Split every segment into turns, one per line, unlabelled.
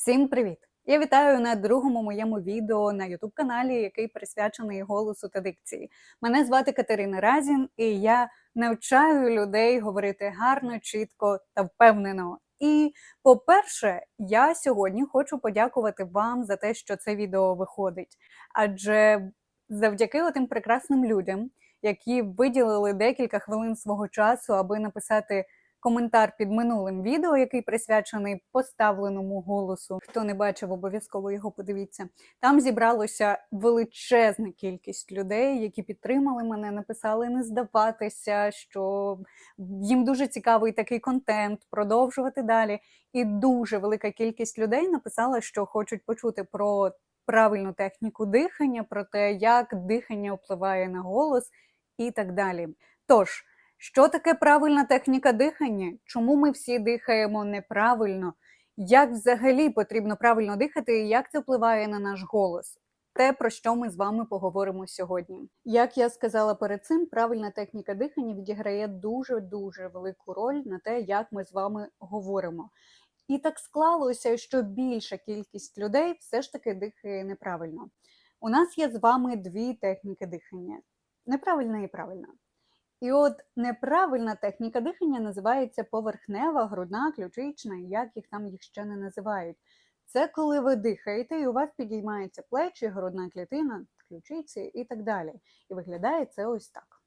Всім привіт! Я вітаю на другому моєму відео на youtube каналі, який присвячений голосу та дикції. Мене звати Катерина Разін, і я навчаю людей говорити гарно, чітко та впевнено. І, по-перше, я сьогодні хочу подякувати вам за те, що це відео виходить. Адже завдяки тим прекрасним людям, які виділили декілька хвилин свого часу, аби написати коментар під минулим відео, який присвячений поставленому голосу. Хто не бачив, обов'язково його подивіться. Там зібралося величезна кількість людей, які підтримали мене, написали не здаватися, що їм дуже цікавий такий контент, продовжувати далі. І дуже велика кількість людей написала, що хочуть почути про правильну техніку дихання, про те, як дихання впливає на голос і так далі. Тож. Що таке правильна техніка дихання? Чому ми всі дихаємо неправильно? Як взагалі потрібно правильно дихати і як це впливає на наш голос? Те, про що ми з вами поговоримо сьогодні. Як я сказала перед цим, правильна техніка дихання відіграє дуже-дуже велику роль на те, як ми з вами говоримо. І так склалося, що більша кількість людей все ж таки дихає неправильно. У нас є з вами дві техніки дихання: неправильна і правильна. І от неправильна техніка дихання називається поверхнева, грудна, ключична, як їх там їх ще не називають. Це коли ви дихаєте, і у вас підіймаються плечі, грудна клітина, ключиці і так далі. І виглядає це ось так.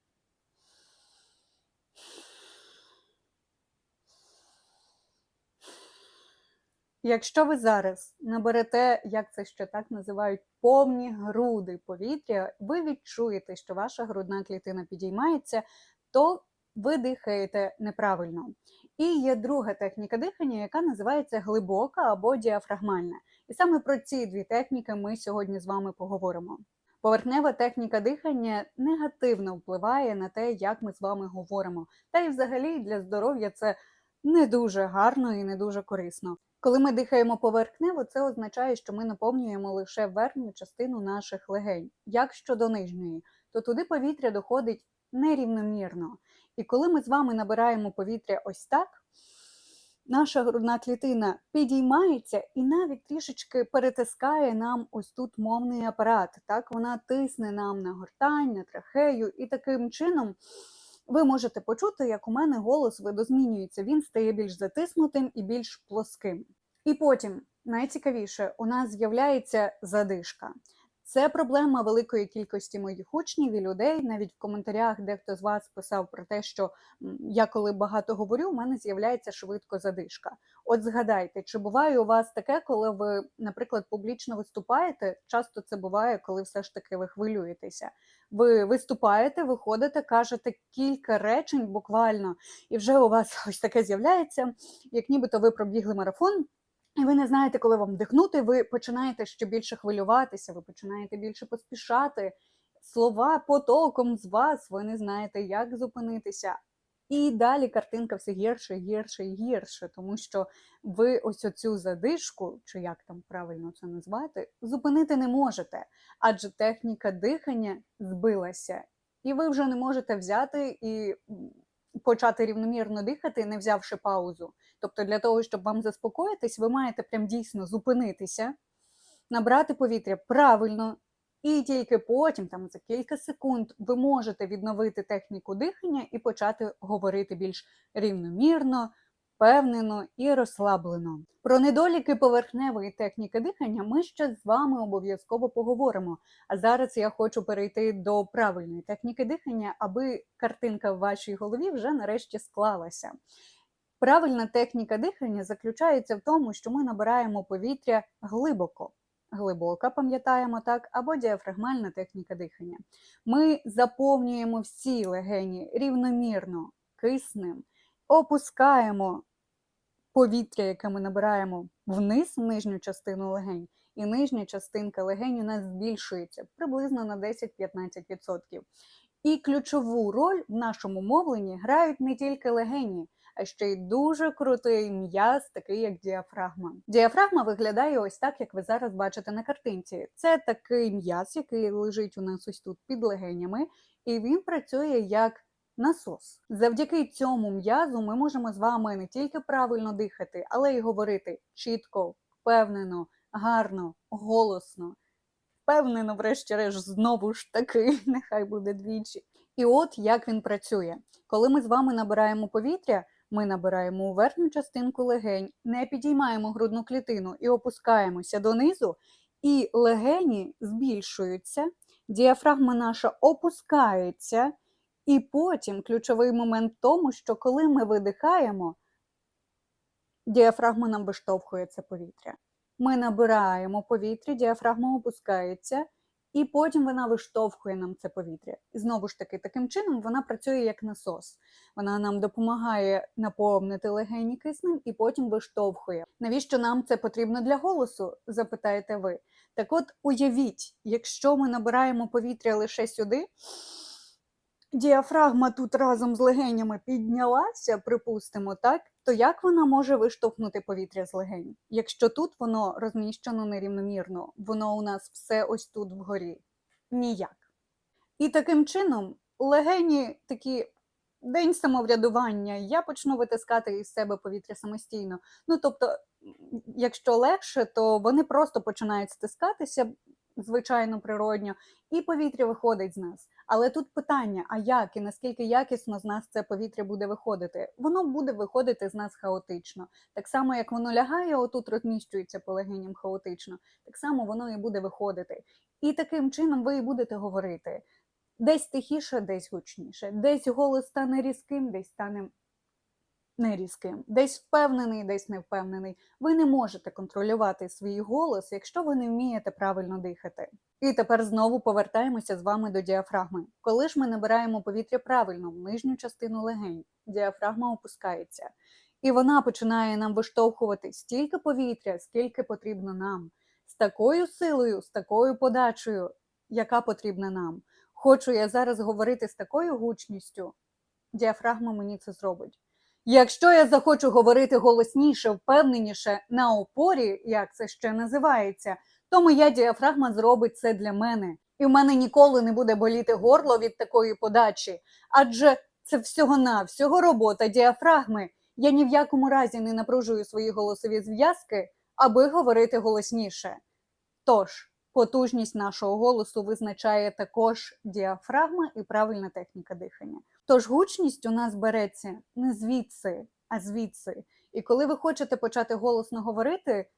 Якщо ви зараз наберете, як це ще так називають, повні груди повітря, ви відчуєте, що ваша грудна клітина підіймається, то ви дихаєте неправильно. І є друга техніка дихання, яка називається глибока або діафрагмальна. І саме про ці дві техніки ми сьогодні з вами поговоримо. Поверхнева техніка дихання негативно впливає на те, як ми з вами говоримо. Та й взагалі для здоров'я це не дуже гарно і не дуже корисно. Коли ми дихаємо поверхнево, це означає, що ми наповнюємо лише верхню частину наших легень. Як щодо нижньої, то туди повітря доходить нерівномірно. І коли ми з вами набираємо повітря ось так, наша грудна клітина підіймається і навіть трішечки перетискає нам ось тут мовний апарат. Так, Вона тисне нам на гортань, на трахею, і таким чином. Ви можете почути, як у мене голос видозмінюється, він стає більш затиснутим і більш плоским. І потім, найцікавіше, у нас з'являється задишка. Це проблема великої кількості моїх учнів і людей. Навіть в коментарях дехто з вас писав про те, що я коли багато говорю, у мене з'являється швидко задишка. От згадайте, чи буває у вас таке, коли ви, наприклад, публічно виступаєте? Часто це буває, коли все ж таки ви хвилюєтеся. Ви виступаєте, виходите, кажете кілька речень буквально, і вже у вас ось таке з'являється, як нібито ви пробігли марафон. І ви не знаєте, коли вам вдихнути, ви починаєте ще більше хвилюватися, ви починаєте більше поспішати. Слова потоком з вас, ви не знаєте, як зупинитися. І далі картинка все гірше, гірше і гірше, тому що ви ось оцю задишку, чи як там правильно це назвати, зупинити не можете, адже техніка дихання збилася, і ви вже не можете взяти і почати рівномірно дихати, не взявши паузу. Тобто, для того, щоб вам заспокоїтись, ви маєте прям дійсно зупинитися, набрати повітря правильно, і тільки потім, там за кілька секунд, ви можете відновити техніку дихання і почати говорити більш рівномірно, впевнено і розслаблено. Про недоліки поверхневої техніки дихання ми ще з вами обов'язково поговоримо. А зараз я хочу перейти до правильної техніки дихання, аби картинка в вашій голові вже нарешті склалася. Правильна техніка дихання заключається в тому, що ми набираємо повітря глибоко. Глибока, пам'ятаємо так, або діафрагмальна техніка дихання. Ми заповнюємо всі легені рівномірно, киснем, опускаємо повітря, яке ми набираємо вниз, в нижню частину легень, і нижня частинка легень у нас збільшується приблизно на 10-15%. І ключову роль в нашому мовленні грають не тільки легені а ще й дуже крутий м'яз, такий як діафрагма. Діафрагма виглядає ось так, як ви зараз бачите на картинці. Це такий м'яз, який лежить у нас ось тут під легенями, і він працює як насос. Завдяки цьому м'язу ми можемо з вами не тільки правильно дихати, але й говорити чітко, впевнено, гарно, голосно. Впевнено, врешті-решт, знову ж таки, нехай буде двічі. І от як він працює. Коли ми з вами набираємо повітря, ми набираємо у верхню частинку легень, не підіймаємо грудну клітину і опускаємося донизу, і легені збільшуються, діафрагма наша опускається, і потім ключовий момент в тому, що коли ми видихаємо, діафрагма нам виштовхує це повітря. Ми набираємо повітря, діафрагма опускається, і потім вона виштовхує нам це повітря. І знову ж таки, таким чином вона працює як насос. Вона нам допомагає наповнити легені киснем і потім виштовхує. Навіщо нам це потрібно для голосу? запитаєте ви. Так от уявіть, якщо ми набираємо повітря лише сюди, діафрагма тут разом з легенями піднялася, припустимо, так, то як вона може виштовхнути повітря з легень? Якщо тут воно розміщено нерівномірно, воно у нас все ось тут вгорі. Ніяк. І таким чином легені такі. День самоврядування, я почну витискати із себе повітря самостійно. Ну тобто, якщо легше, то вони просто починають стискатися, звичайно, природньо, і повітря виходить з нас. Але тут питання: а як і наскільки якісно з нас це повітря буде виходити? Воно буде виходити з нас хаотично. Так само, як воно лягає, отут розміщується по легеням хаотично, так само воно і буде виходити. І таким чином ви і будете говорити. Десь тихіше, десь гучніше, десь голос стане різким, десь стане нерізким, десь впевнений, десь не впевнений. Ви не можете контролювати свій голос, якщо ви не вмієте правильно дихати. І тепер знову повертаємося з вами до діафрагми. Коли ж ми набираємо повітря правильно в нижню частину легень, діафрагма опускається, і вона починає нам виштовхувати стільки повітря, скільки потрібно нам, з такою силою, з такою подачею, яка потрібна нам. Хочу я зараз говорити з такою гучністю, діафрагма мені це зробить. Якщо я захочу говорити голосніше, впевненіше на опорі, як це ще називається, то моя діафрагма зробить це для мене. І в мене ніколи не буде боліти горло від такої подачі, адже це всього-навсього робота діафрагми. Я ні в якому разі не напружую свої голосові зв'язки, аби говорити голосніше. Тож, потужність нашого голосу визначає також діафрагма і правильна техніка дихання. Тож гучність у нас береться не звідси, а звідси. І коли ви хочете почати голосно говорити,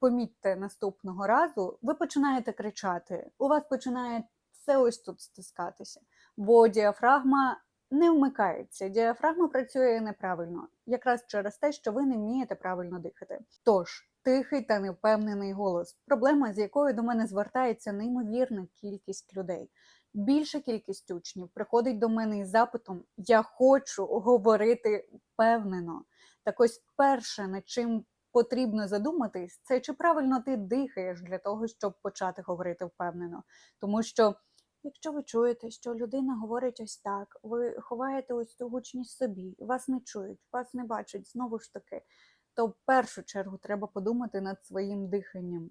помітьте наступного разу, ви починаєте кричати, у вас починає все ось тут стискатися, бо діафрагма не вмикається. Діафрагма працює неправильно, якраз через те, що ви не вмієте правильно дихати. Тож, тихий та невпевнений голос проблема, з якою до мене звертається неймовірна кількість людей. Більша кількість учнів приходить до мене із запитом: Я хочу говорити впевнено. Так ось перше, над чим потрібно задуматись, це чи правильно ти дихаєш для того, щоб почати говорити впевнено. Тому що, якщо ви чуєте, що людина говорить ось так, ви ховаєте ось цю гучність собі, вас не чують, вас не бачать, знову ж таки, то в першу чергу треба подумати над своїм диханням.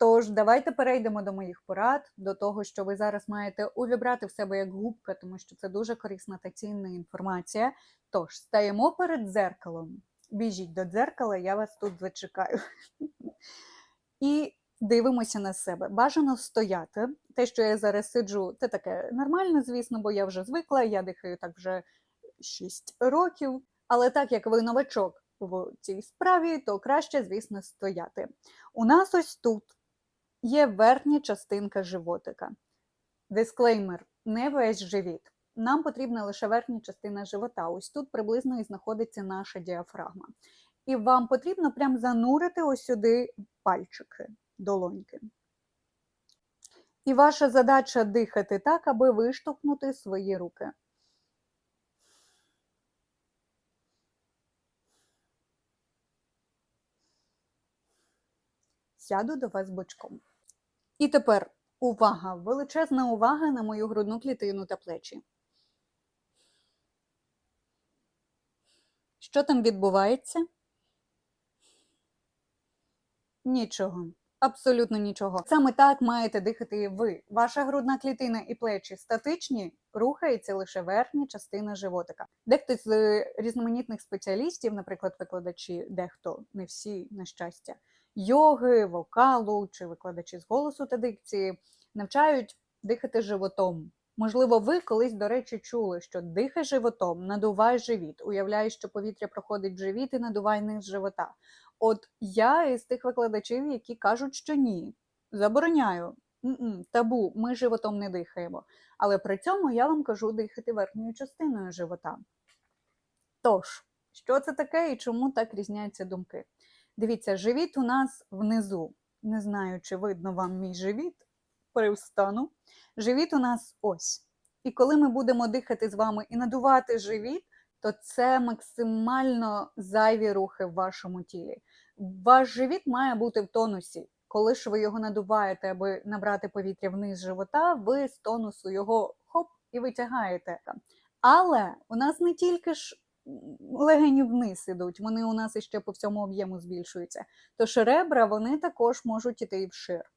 Тож, давайте перейдемо до моїх порад, до того, що ви зараз маєте увібрати в себе як губка, тому що це дуже корисна та цінна інформація. Тож, стаємо перед дзеркалом. Біжіть до дзеркала, я вас тут зачекаю. І дивимося на себе. Бажано стояти. Те, що я зараз сиджу, це таке нормально, звісно, бо я вже звикла, я дихаю так вже 6 років. Але так як ви новачок в цій справі, то краще, звісно, стояти. У нас ось тут є верхня частинка животика. Дисклеймер: не весь живіт. Нам потрібна лише верхня частина живота. Ось тут приблизно і знаходиться наша діафрагма. І вам потрібно прям занурити ось сюди пальчики, долоньки. І ваша задача дихати так, аби виштовхнути свої руки. Сяду до вас бочком. І тепер увага, величезна увага на мою грудну клітину та плечі. Що там відбувається? Нічого. Абсолютно нічого. Саме так маєте дихати і ви. Ваша грудна клітина і плечі статичні, рухається лише верхня частина животика. Дехто з різноманітних спеціалістів, наприклад, викладачі, дехто, не всі, на щастя, йоги, вокалу чи викладачі з голосу та дикції навчають дихати животом. Можливо, ви колись, до речі, чули, що дихай животом, надувай живіт, уявляй, що повітря проходить в живіт і надувай низ живота. От я із тих викладачів, які кажуть, що ні, забороняю. М-м, табу, ми животом не дихаємо. Але при цьому я вам кажу дихати верхньою частиною живота. Тож, що це таке і чому так різняються думки? Дивіться, живіт у нас внизу. Не знаю, чи видно вам мій живіт, привстану. Живіт у нас ось. І коли ми будемо дихати з вами і надувати живіт, то це максимально зайві рухи в вашому тілі. Ваш живіт має бути в тонусі. Коли ж ви його надуваєте, аби набрати повітря вниз живота, ви з тонусу його хоп і витягаєте. Але у нас не тільки ж легені вниз ідуть, вони у нас іще по всьому об'єму збільшуються. Тож ребра вони також можуть іти вшир.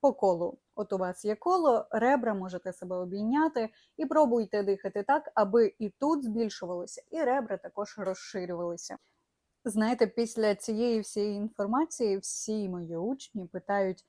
По колу. От у вас є коло, ребра можете себе обійняти і пробуйте дихати так, аби і тут збільшувалося, і ребра також розширювалися. Знаєте, після цієї всієї інформації всі мої учні питають,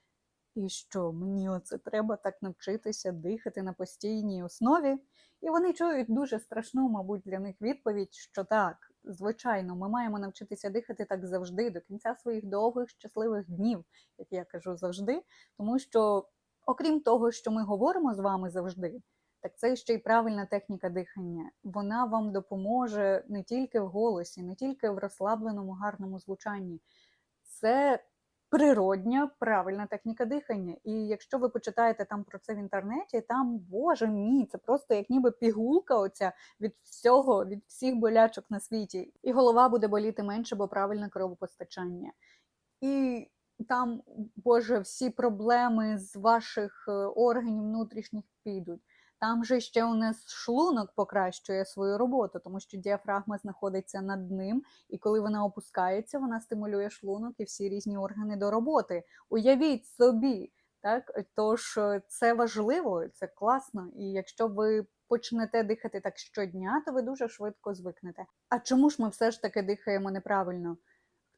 і що мені оце треба так навчитися дихати на постійній основі? І вони чують дуже страшну, мабуть, для них відповідь, що так, звичайно, ми маємо навчитися дихати так завжди, до кінця своїх довгих щасливих днів, як я кажу завжди, тому що, окрім того, що ми говоримо з вами завжди, так це ще й правильна техніка дихання. Вона вам допоможе не тільки в голосі, не тільки в розслабленому, гарному звучанні. Це природня, правильна техніка дихання. І якщо ви почитаєте там про це в інтернеті, там, боже мій, це просто як ніби пігулка оця від всього, від всіх болячок на світі. І голова буде боліти менше, бо правильне кровопостачання. І там, Боже, всі проблеми з ваших е, органів внутрішніх підуть. Там же ще у нас шлунок покращує свою роботу, тому що діафрагма знаходиться над ним, і коли вона опускається, вона стимулює шлунок і всі різні органи до роботи. Уявіть собі, так тож е, це важливо, це класно. І якщо ви почнете дихати так щодня, то ви дуже швидко звикнете. А чому ж ми все ж таки дихаємо неправильно?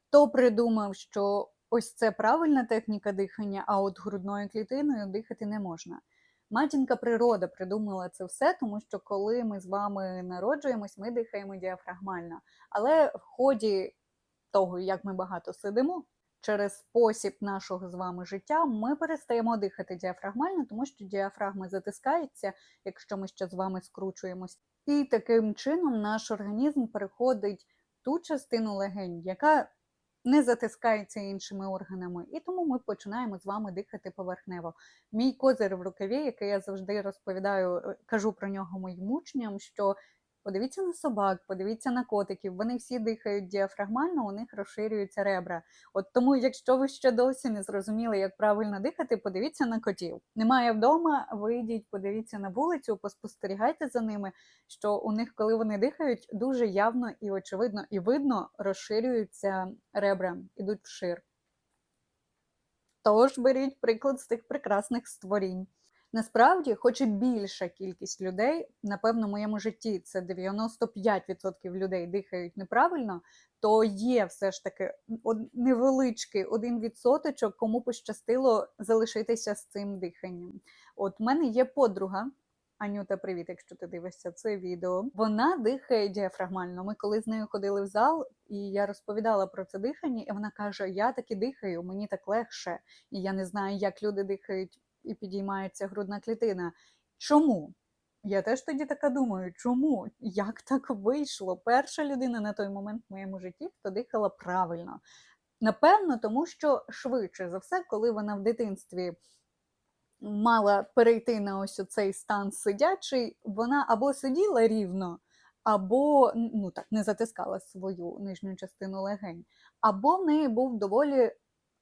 Хто придумав, що ось це правильна техніка дихання, а от грудною клітиною дихати не можна? Матінка природа придумала це все, тому що коли ми з вами народжуємось, ми дихаємо діафрагмально. Але в ході того, як ми багато сидимо, через спосіб нашого з вами життя, ми перестаємо дихати діафрагмально, тому що діафрагма затискається, якщо ми ще з вами скручуємось. І таким чином наш організм переходить ту частину легень, яка не затискається іншими органами, і тому ми починаємо з вами дихати поверхнево. Мій козир в рукаві, який я завжди розповідаю, е, кажу про нього моїм учням, що подивіться на собак, подивіться на котиків, вони всі дихають діафрагмально, у них розширюються ребра. От тому, якщо ви ще досі не зрозуміли, як правильно дихати, подивіться на котів. Немає вдома, вийдіть, подивіться на вулицю, поспостерігайте за ними, що у них, коли вони дихають, дуже явно і очевидно і видно розширюються ребра, ідуть вшир. Тож беріть приклад з тих прекрасних створінь. Насправді, хоч і більша кількість людей, напевно, в моєму житті це 95% людей дихають неправильно, то є все ж таки невеличкий один відсоточок, кому пощастило залишитися з цим диханням. От в мене є подруга. Анюта, привіт, якщо ти дивишся це відео. Вона дихає діафрагмально. Ми коли з нею ходили в зал, і я розповідала про це дихання, і вона каже: Я таки дихаю, мені так легше, і я не знаю, як люди дихають і підіймається грудна клітина. Чому? Я теж тоді така думаю, чому? Як так вийшло? Перша людина на той момент в моєму житті, хто дихала правильно. Напевно, тому що швидше за все, коли вона в дитинстві мала перейти на ось цей стан сидячий, вона або сиділа рівно, або ну так не затискала свою нижню частину легень, або в неї був доволі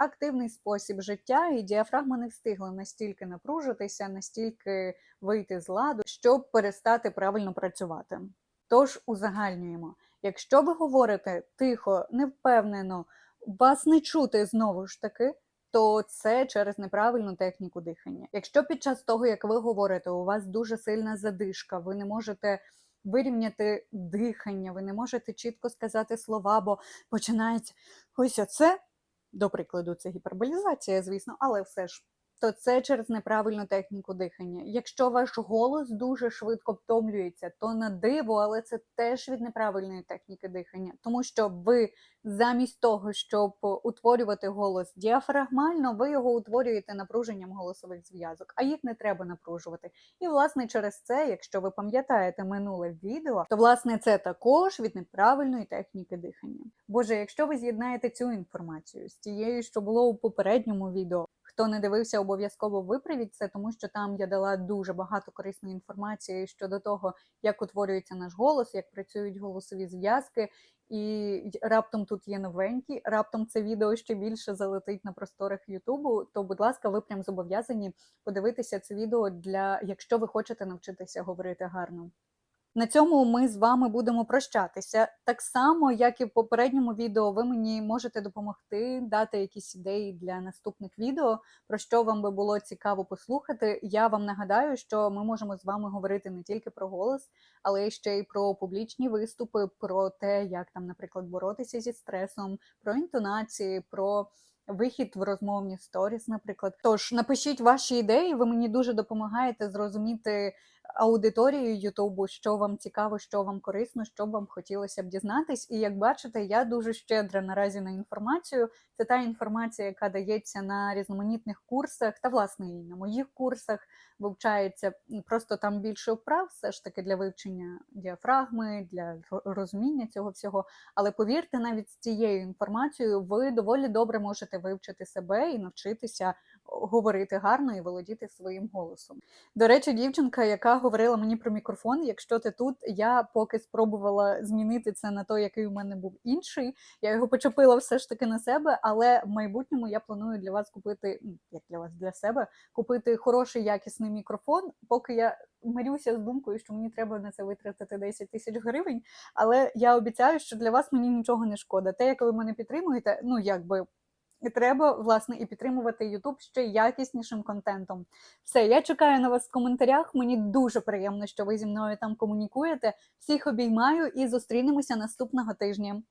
активний спосіб життя, і діафрагма не встигла настільки напружитися, настільки вийти з ладу, щоб перестати правильно працювати. Тож узагальнюємо, якщо ви говорите тихо, невпевнено, вас не чути знову ж таки. То це через неправильну техніку дихання. Якщо під час того, як ви говорите, у вас дуже сильна задишка, ви не можете вирівняти дихання, ви не можете чітко сказати слова, бо починається ось оце, до прикладу, це гіперболізація, звісно, але все ж. То це через неправильну техніку дихання. Якщо ваш голос дуже швидко втомлюється, то на диво, але це теж від неправильної техніки дихання, тому що ви замість того, щоб утворювати голос діафрагмально, ви його утворюєте напруженням голосових зв'язок, а їх не треба напружувати. І власне через це, якщо ви пам'ятаєте минуле відео, то власне це також від неправильної техніки дихання. Боже, якщо ви з'єднаєте цю інформацію з тією, що було у попередньому відео. Хто не дивився, обов'язково виправіть це, тому що там я дала дуже багато корисної інформації щодо того, як утворюється наш голос, як працюють голосові зв'язки, і раптом тут є новенькі, раптом це відео ще більше залетить на просторах Ютубу. То, будь ласка, ви прям зобов'язані подивитися це відео для якщо ви хочете навчитися говорити гарно. На цьому ми з вами будемо прощатися. Так само, як і в попередньому відео, ви мені можете допомогти дати якісь ідеї для наступних відео, про що вам би було цікаво послухати. Я вам нагадаю, що ми можемо з вами говорити не тільки про голос, але ще й про публічні виступи, про те, як там, наприклад, боротися зі стресом, про інтонації, про. Вихід в розмовні сторіс, наприклад. Тож напишіть ваші ідеї, ви мені дуже допомагаєте зрозуміти аудиторію Ютубу, що вам цікаво, що вам корисно, що вам хотілося б дізнатись. І як бачите, я дуже щедра наразі на інформацію. Це та інформація, яка дається на різноманітних курсах, та власне і на моїх курсах вивчається. Просто там більше вправ, все ж таки для вивчення діафрагми, для розуміння цього всього. Але повірте, навіть з цією інформацією ви доволі добре можете вивчити себе і навчитися говорити гарно і володіти своїм голосом. До речі, дівчинка, яка говорила мені про мікрофон, якщо ти тут, я поки спробувала змінити це на той, який у мене був інший. Я його почепила все ж таки на себе, але в майбутньому я планую для вас купити, ну, як для вас для себе, купити хороший якісний мікрофон, поки я. Мирюся з думкою, що мені треба на це витратити 10 тисяч гривень, але я обіцяю, що для вас мені нічого не шкода. Те, як ви мене підтримуєте, ну якби і треба власне і підтримувати YouTube ще якіснішим контентом. Все, я чекаю на вас в коментарях. Мені дуже приємно, що ви зі мною там комунікуєте. Всіх обіймаю і зустрінемося наступного тижня.